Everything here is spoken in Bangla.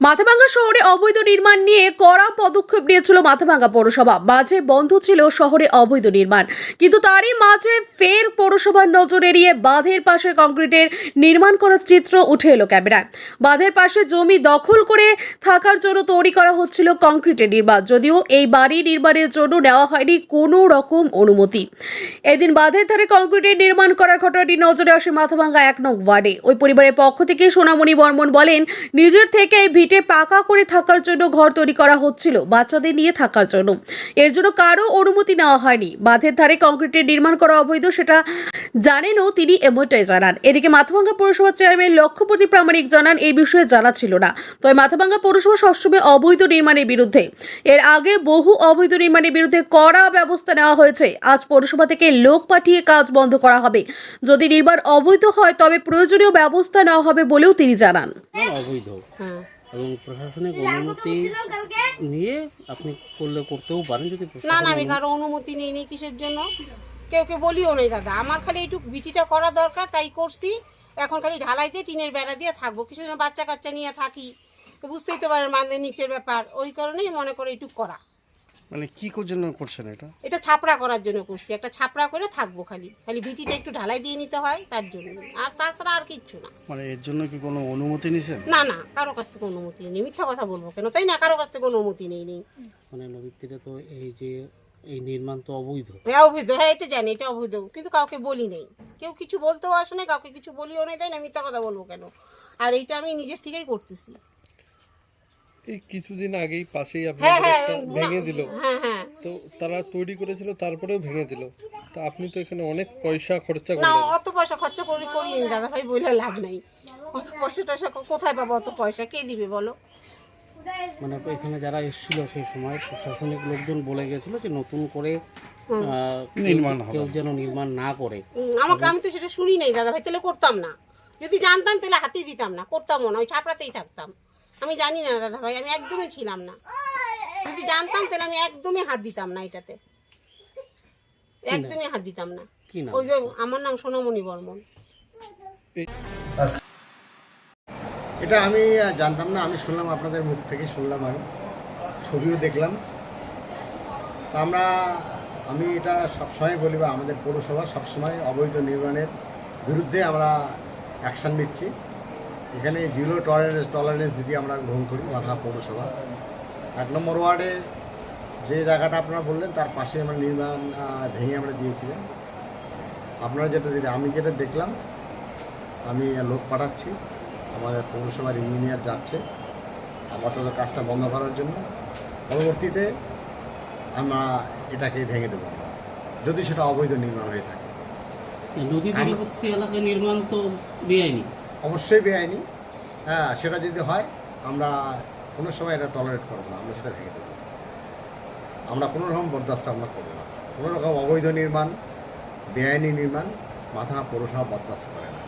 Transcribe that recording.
মাথাভাঙ্গা শহরে অবৈধ নির্মাণ নিয়ে কড়া পদক্ষেপ নিয়েছিল মাথাভাঙ্গা পৌরসভা। মাঝে বন্ধ ছিল শহরে অবৈধ নির্মাণ। কিন্তু তারই মাঝে ফের পৌরসভার নজর এড়িয়ে বাঁধের পাশে কংক্রিটের নির্মাণ করার চিত্র উঠে এলো ক্যামেরায়। বাঁধের পাশে জমি দখল করে থাকার জন্য তৈরি করা হচ্ছিল কংক্রিটের নির্মাণ। যদিও এই বাড়ি নির্মাণের জন্য নেওয়া হয়নি কোনো রকম অনুমতি। এদিন বাঁধের ধারে কংক্রিটের নির্মাণ করার ঘটনাটি নজরে আসে মাথাভাঙ্গা এক নং ওয়ার্ডে। ওই পরিবারের পক্ষ থেকে সোনামণি বর্মন বলেন, নিজের থেকে এই ভিটে পাকা করে থাকার জন্য ঘর তৈরি করা হচ্ছিল বাচ্চাদের নিয়ে থাকার জন্য। এর জন্য কারও অনুমতি নেওয়া হয়নি। বাঁধের ধারে কংক্রিটের নির্মাণ করা অবৈধ সেটা জানেনও তিনি এমনটাই জানান। এদিকে মাথাভাঙ্গা পৌরসভার চেয়ারম্যান লক্ষ্যপতি প্রামাণিক জানান এই বিষয়ে জানা ছিল না। তবে মাথাভাঙ্গা পৌরসভা সবসময় অবৈধ নির্মাণের বিরুদ্ধে। এর আগে বহু অবৈধ নির্মাণের বিরুদ্ধে কড়া ব্যবস্থা নেওয়া হয়েছে। আজ পৌরসভা থেকে লোক পাঠিয়ে কাজ বন্ধ করা হবে। যদি নির্মাণ অবৈধ হয় তবে প্রয়োজনীয় ব্যবস্থা নেওয়া হবে বলেও তিনি জানান। অবৈধ। হ্যাঁ। এবং প্রশাসনিক অনুমতি নিয়ে আপনি করলে করতেও পারেন যদি না না আমি কারও অনুমতি নেই নি কিসের জন্য? কেউ কেউ বলিও নেই দাদা। আমার খালি একটু বিটিটা করা দরকার তাই করছি। এখন খালি ঢালাই দিয়ে টিনের বেড়া দিয়ে থাকব। কিছু বাচ্চা কাচ্চা নিয়ে থাকি? তো বুঝতেই তো পারেন মাদের নিচের ব্যাপার। ওই কারণেই মনে করে এইটুক করা। মানে কি কর জন্য করছেন এটা? এটা ছাপড়া করার জন্য করছি। একটা ছাপড়া করে থাকব খালি। খালি বিটিটা একটু ঢালাই দিয়ে নিতে হয় তার জন্য। আর তাছাড়া আর কিচ্ছু না। মানে এর জন্য কি কোনো অনুমতি নিছেন? না না কারও কাছ থেকে অনুমতি নেই। মিথ্যা কথা বলব কেন? তাই না কারও কাছ থেকে অনুমতি নেই নেই। মানে নদীর তীরে তো এই যে এই নির্মাণ তো অবৈধ। হ্যাঁ অবৈধ। হ্যাঁ এটা জানি এটা অবৈধ। কিন্তু কাউকে বলি নেই। কেউ কিছু বলতেও আসে না কাউকে কিছু বলিও নেই তাই না? মিথ্যা কথা বলব কেন? আর এইটা আমি নিজের থেকেই করতেছি। এই কিছুদিন আগেই পাশেই হ্যাঁ আপনাদের হ্যাঁ একটা ভেঙে দিল। হ্যাঁ হ্যাঁ। তো তারা তৈরি করেছিল তারপরেও ভেঙে দিল। তো আপনি তো এখানে অনেক পয়সা খরচা না অত পয়সা খরচা করি করিনি দাদা ভাই বলে লাভ নেই। অত পয়সা টয়সা কোথায় পাবো অত পয়সা কে দিবে বলো? মানে এখানে যারা এসেছিল সেই সময় প্রশাসনিক লোকজন বলে গেছিল যে নতুন করে আহ, নির্মাণ হবে। কেউ যেন নির্মাণ না করে। আমাকে আমি তো সেটা শুনি নাই দাদা ভাই তাহলে করতাম না। যদি জানতাম তাহলে হাতেই দিতাম না করতামও না ওই ছাপড়াতেই থাকতাম। আমি জানি না দাদা ভাই আমি একদমই ছিলাম না। যদি জানতাম তাহলে আমি একদমই হাত দিতাম না এটাতে। একদমই হাত দিতাম না। ওই যে আমার নাম সোনামণি বর্মন। এটা আমি জানতাম না আমি শুনলাম আপনাদের মুখ থেকে শুনলাম আমি। ছবিও দেখলাম। তা আমরা আমি এটা সবসময় বলি বা আমাদের পৌরসভা সবসময় অবৈধ নির্মাণের বিরুদ্ধে আমরা অ্যাকশান নিচ্ছি। এখানে জিরো টলারেন্স টলারেন্স দিদি আমরা গ্রহণ করি মাথা পৌরসভা। এক নম্বর ওয়ার্ডে যে জায়গাটা আপনারা বললেন তার পাশে আমরা নির্মাণ ভেঙে আমরা দিয়েছিলেন আপনারা যেটা দিদি আমি যেটা দেখলাম আমি লোক পাঠাচ্ছি আমাদের পৌরসভার ইঞ্জিনিয়ার যাচ্ছে আপাতত কাজটা বন্ধ করার জন্য। পরবর্তীতে আমরা এটাকে ভেঙে দেবো আমরা যদি সেটা অবৈধ নির্মাণ হয়ে থাকে। নদী তীরবর্তী এলাকায় নির্মাণ তো বেআইনি। অবশ্যই বেআইনি। হ্যাঁ সেটা যদি হয়, আমরা কোনো সময় এটা টলারেট করব না, আমরা সেটা ভেঙে দেবো। আমরা কোনো রকম বরদাস্ত আমরা করব না। কোনো রকম অবৈধ নির্মাণ, বেআইনি নির্মাণ মাথা পৌরসভা বরদাস্ত করে না।